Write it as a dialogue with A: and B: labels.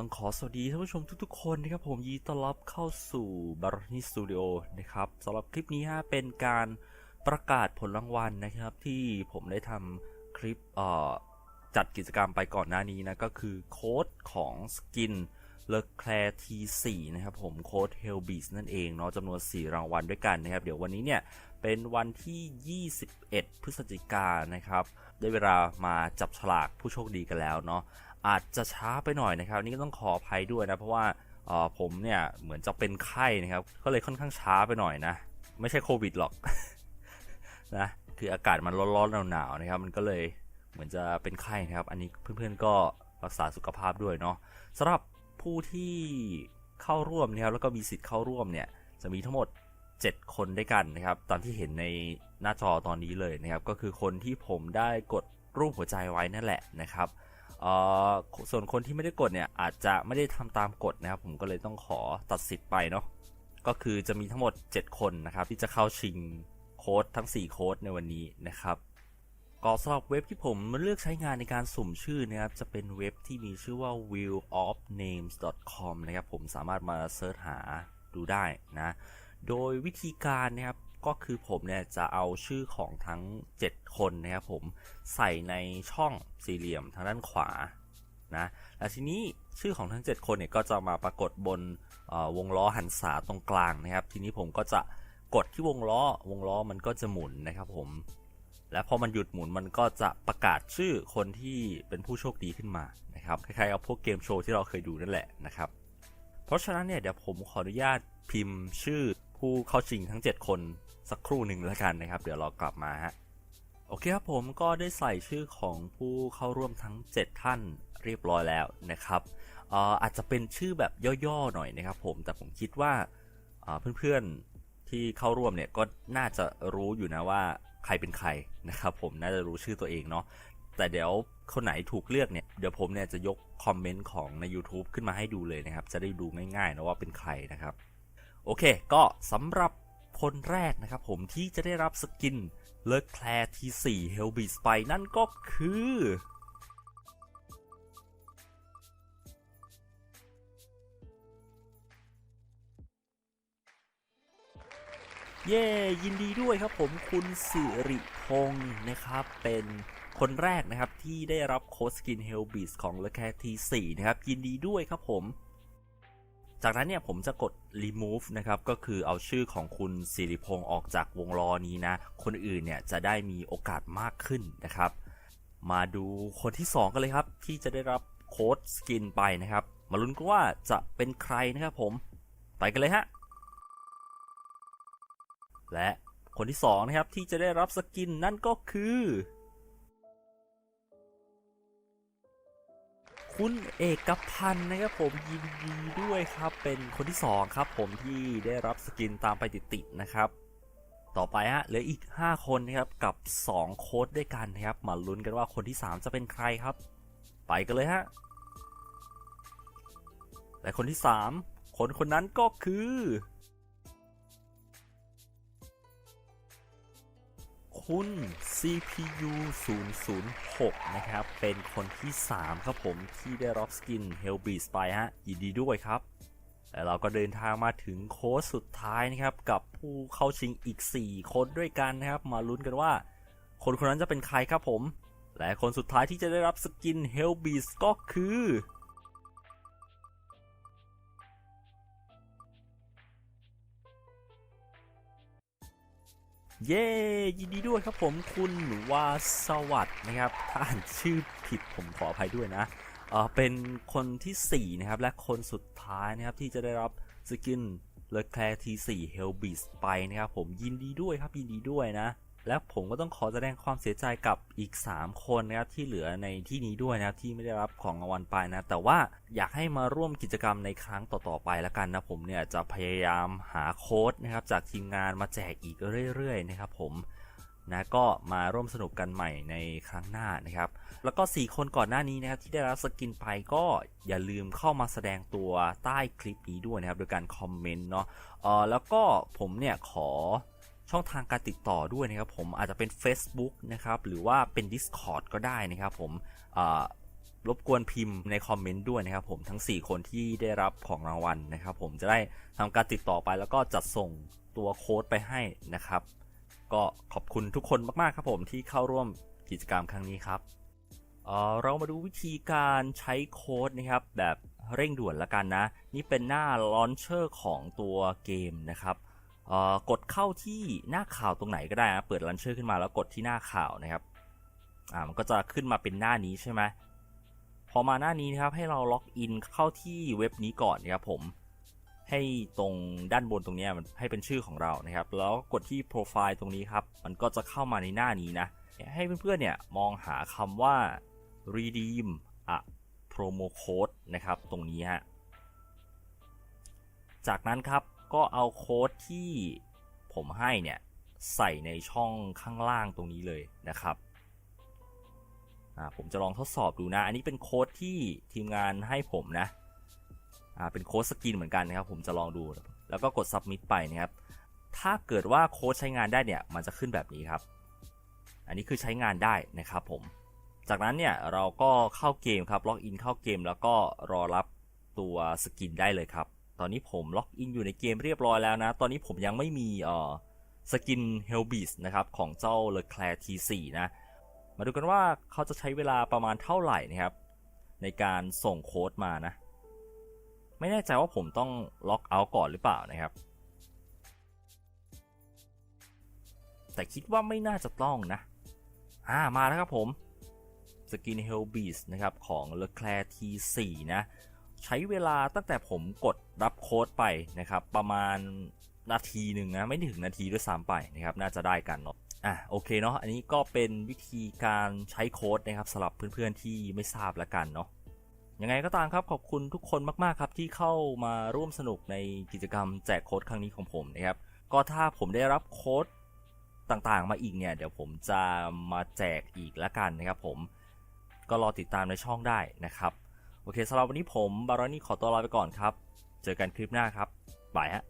A: ต้องขอสวัสดีท่านผู้ชมทุกๆคนนะครับผมยีต้อนรับเข้าสู่บาร n นีสตูดิโอนะครับสำหรับคลิปนี้ฮะเป็นการประกาศผลรางวัลนะครับ ที่ผมได้ทำคลิปจัดกิจกรรมไปก่อนหน้านี้นะ ก็คือโค้ดของสกินเลแคลทีสี่นะครับผมโค้ดเฮลบีสนั่นเองเนาะจำนวน 4 รางวัลด้วยกันนะครับ เดี๋ยววันนี้เนี่ย เป็นวันที่ 21 พฤศจิกานะครับ ได้เวลามาจับฉลากผู้โชคดีกันแล้วเนาะอาจจะช้าไปหน่อยนะครับนี่ก็ต้องขออภัยด้วยนะเพราะว่าผมเนี่ยเหมือนจะเป็นไข้นะครับ ก็เลยค่อนข้างช้าไปหน่อยนะ ไม่ใช่โควิดหรอกนะคืออากาศมันร้อนๆหนาวๆนะครับ มันก็เลยเหมือนจะเป็นไข้นะครับ อันนี้เพื่อนๆก็รักษาสุขภาพด้วยเนาะสำหรับผู้ที่เข้าร่วมนะครับแล้วก็มีสิทธิ์เข้าร่วมเนี่ยจะมีทั้งหมด 7 คนด้วยกันนะครับ ตามที่เห็นในหน้าจอตอนนี้เลยนะครับ ก็คือคนที่ผมได้กดรูปหัวใจไว้นั่นแหละนะครับ ส่วนคนที่ไม่ได้กดเนี่ยอาจจะไม่ได้ทำตามกฎนะครับ ผมก็เลยต้องขอตัดสิทธิ์ไปเนาะก็คือจะมีทั้งหมด 7 คนนะครับ ที่จะเข้าชิงโค้ดทั้ง 4 โค้ดในวันนี้นะครับก็สำหรับเว็บที่ผมเลือกใช้งานในการสุ่มชื่อนะครับ จะเป็นเว็บที่มีชื่อว่า wheelofnames.com นะครับ ผมสามารถมาเสิร์ชหาดูได้นะ โดยวิธีการนะครับ ก็คือผมเนี่ยจะเอาชื่อของทั้ง 7 คนนะครับผมใส่ในช่องสี่เหลี่ยมทางด้านขวานะและทีนี้ชื่อของทั้ง 7 คนเนี่ยก็จะมาปรากฏบนวงล้อหันษาตรงกลางนะครับ ทีนี้ผมก็จะกดที่วงล้อวงล้อมันก็จะหมุนนะครับผมและพอมันหยุดหมุนมันก็จะประกาศชื่อคนที่เป็นผู้โชคดีขึ้นมานะครับคล้ายๆกับพวกเกมโชว์ที่เราเคยดูนั่นแหละนะครับ เพราะฉะนั้นเนี่ยเดี๋ยวผมขออนุญาตพิมพ์ชื่อผู้เข้าชิงทั้ง 7 คน สักครู่หนึ่งแล้วกันนะครับ เดี๋ยวเรากลับมาฮะโอเคครับผมก็ได้ใส่ชื่อของผู้เข้าร่วมทั้ง 7 ท่านเรียบร้อยแล้วนะครับอาจจะเป็นชื่อแบบย่อๆหน่อยนะครับ ผมแต่ผมคิดว่าเอ่อเพื่อนๆที่เข้าร่วมเนี่ยก็น่าจะรู้อยู่นะว่าใครเป็นใครนะครับ ผมน่าจะรู้ชื่อตัวเองเนาะแต่เดี๋ยวคนไหนถูกเลือกเนี่ยเดี๋ยวผมเนี่ยจะยกคอมเมนต์ของใน YouTube ขึ้นมาให้ดูเลยนะครับ จะได้ดูง่ายๆนะว่าเป็นใครนะครับ โอเค ก็สำหรับ คนแรกนะครับผมที่จะได้รับสกินเลิกแคลทีสี่เฮลบิสไปนั่นก็คือเย้ยินดีด้วยครับผมคุณสิริพงศ์นะครับ เป็นคนแรกนะครับที่ได้รับโค้ดสกินเฮลบิสของ l e c a t 4นะครับ ยินดีด้วยครับผม จากนั้นเนี่ยผมจะกด remove นะครับ ก็คือเอาชื่อของคุณสิริพงศ์ออกจากวงล้อนี้นะ คนอื่นเนี่ยจะได้มีโอกาสมากขึ้นนะครับ มาดูคนที่ 2 กันเลยครับ ที่จะได้รับโค้ดสกินไปนะครับ มาลุ้นกันว่าจะเป็นใครนะครับผม ไปกันเลยฮะ และคนที่ 2 นะครับ ที่จะได้รับสกินนั่นก็คือ คุณเอกพันธ์นะครับผมยินดีด้วยครับ เป็นคนที่ 2 ครับผมที่ได้รับสกินตามไปติดๆนะครับ ต่อไปฮะเหลืออีก 5 คนนะครับกับ 2 โค้ดด้วยกันนะครับมาลุ้นกันว่าคนที่ 3 จะเป็นใครครับ ไปกันเลยฮะและคนที่ 3 คนคนนั้นก็คือ คุณ CPU 006 นะครับ เป็นคนที่ 3 ครับผมที่ได้รับสกิน Hellbeast ไปฮะยินดีด้วยครับ และเราก็เดินทางมาถึงโค้ดสุดท้ายนะครับ กับผู้เข้าชิงอีก 4 คนด้วยกันนะครับ มาลุ้นกันว่า คนคนนั้นจะเป็นใครครับผม และคนสุดท้ายที่จะได้รับสกิน Hellbeast ก็คือ เย้ยินดีด้วยครับผมคุณวาสวัสดนะครับถ้าอ่านชื่อผิดผมขออภัยด้วยนะเออเป็นคนทีสี่ 4 นะครับ และคนสุดท้ายนะครับ ที่จะได้รับสกินเลอแคลทีสี่เฮลบิสไปนะครับผมยินดีด้วยครับยินดีด้วยนะ และผมก็ต้องขอแสดงความเสียใจกับอีก 3 คนนะครับที่เหลือในที่นี้ด้วยนะครับที่ไม่ได้รับของรางวัลไปนะ แต่ว่าอยากให้มาร่วมกิจกรรมในครั้งต่อๆไปแล้วกันนะผมเนี่ยจะพยายามหาโค้ดนะครับจากทีมงานมาแจกอีกเรื่อยๆนะครับผมนะก็มาร่วมสนุกกันใหม่ในครั้งหน้านะครับ แล้วก็ 4 คนก่อนหน้านี้นะครับที่ได้รับสกินไปก็อย่าลืมเข้ามาแสดงตัวใต้คลิปนี้ด้วยนะครับ โดยการคอมเมนต์เนาะเออแล้วก็ผมเนี่ยขอ ช่องทางการติดต่อด้วยนะครับผมอาจจะเป็น Facebook นะครับหรือว่าเป็น Discord ก็ได้นะครับผมรบกวนพิมพ์ในคอมเมนต์ด้วยนะครับผมทั้ง 4 คนที่ได้รับของรางวัลนะครับผมจะได้ทำการติดต่อไปแล้วก็จัดส่งตัวโค้ดไปให้นะครับ ก็ขอบคุณทุกคนมากๆครับผมที่เข้าร่วมกิจกรรมครั้งนี้ครับเเรามาดูวิธีการใช้โค้ดนะครับแบบเร่งด่วนละกันนะ นี่เป็นหน้าลอนเชอร์ของตัวเกมนะครับ กดเข้าที่หน้าข่าวตรงไหนก็ได้นะเปิดลันเชอร์ขึ้นมาแล้วกดที่หน้าข่าวนะครับอ่ามันก็จะขึ้นมาเป็นหน้านี้ใช่ไหมพอมาหน้านี้นะครับให้เราล็อกอินเข้าที่เว็บนี้ก่อนนะครับผมให้ตรงด้านบนตรงนี้มันให้เป็นชื่อของเรานะครับ แล้วกดที่โปรไฟล์ตรงนี้ครับ มันก็จะเข้ามาในหน้านี้นะ ให้เพื่อนๆเนี่ยมองหาคำว่า redeem a promo code นะครับ ตรงนี้ฮะ จากนั้นครับ ก็เอาโค้ดที่ผมให้เนี่ยใส่ในช่องข้างล่างตรงนี้เลยนะครับผมจะลองทดสอบดูนะ อันนี้เป็นโค้ดที่ทีมงานให้ผมนะเป็นโค้ดสกินเหมือนกันนะครับ ผมจะลองดู แล้วก็กด submit ไปนะครับ ถ้าเกิดว่าโค้ดใช้งานได้เนี่ย มันจะขึ้นแบบนี้ครับ อันนี้คือใช้งานได้นะครับผม จากนั้นเนี่ยเราก็เข้าเกมครับ ล็อกอินเข้าเกมแล้วก็รอรับตัวสกินได้เลยครับ ตอนนี้ผมล็อกอินอยู่ในเกมเรียบร้อยแล้วนะ ตอนนี้ผมยังไม่มีเอ่อสกิน h e l b e a s นะครับของเจ้า l e c l a i r T4 นะ มาดูกันว่าเขาจะใช้เวลาประมาณเท่าไหร่นะครับ ในการส่งโค้ดมานะ ไม่แน่ใจว่าผมต้องล็อกเอาท์ก่อนหรือเปล่านะครับ แต่คิดว่าไม่น่าจะต้องนะ อ่า มาแล้วครับผม สกิน Hell Beast นะครับของ Leclerc T4 นะ ใช้เวลาตั้งแต่ผมกดรับโค้ดไปนะครับ ประมาณนาทีหนึ่งนะ ไม่ถึงนาทีด้วยซ้ำไปนะครับ น่าจะได้กันเนาะอะโอเคเนาะอันนี้ก็เป็นวิธีการใช้โค้ดนะครับสำหรับเพื่อนๆที่ไม่ทราบละกันเนาะยังไงก็ตามครับขอบคุณทุกคนมากๆครับที่เข้ามาร่วมสนุกในกิจกรรมแจกโค้ดครั้งนี้ของผมนะครับก็ถ้าผมได้รับโค้ดต่างๆ มาอีกเนี่ย เดี๋ยวผมจะมาแจกอีกละกันนะครับผมก็รอติดตามในช่องได้นะครับ โอเคสำหรับวันนี้ผมบารอนี่ขอตัวลาไปก่อนครับ เจอกันคลิปหน้าครับบายฮะ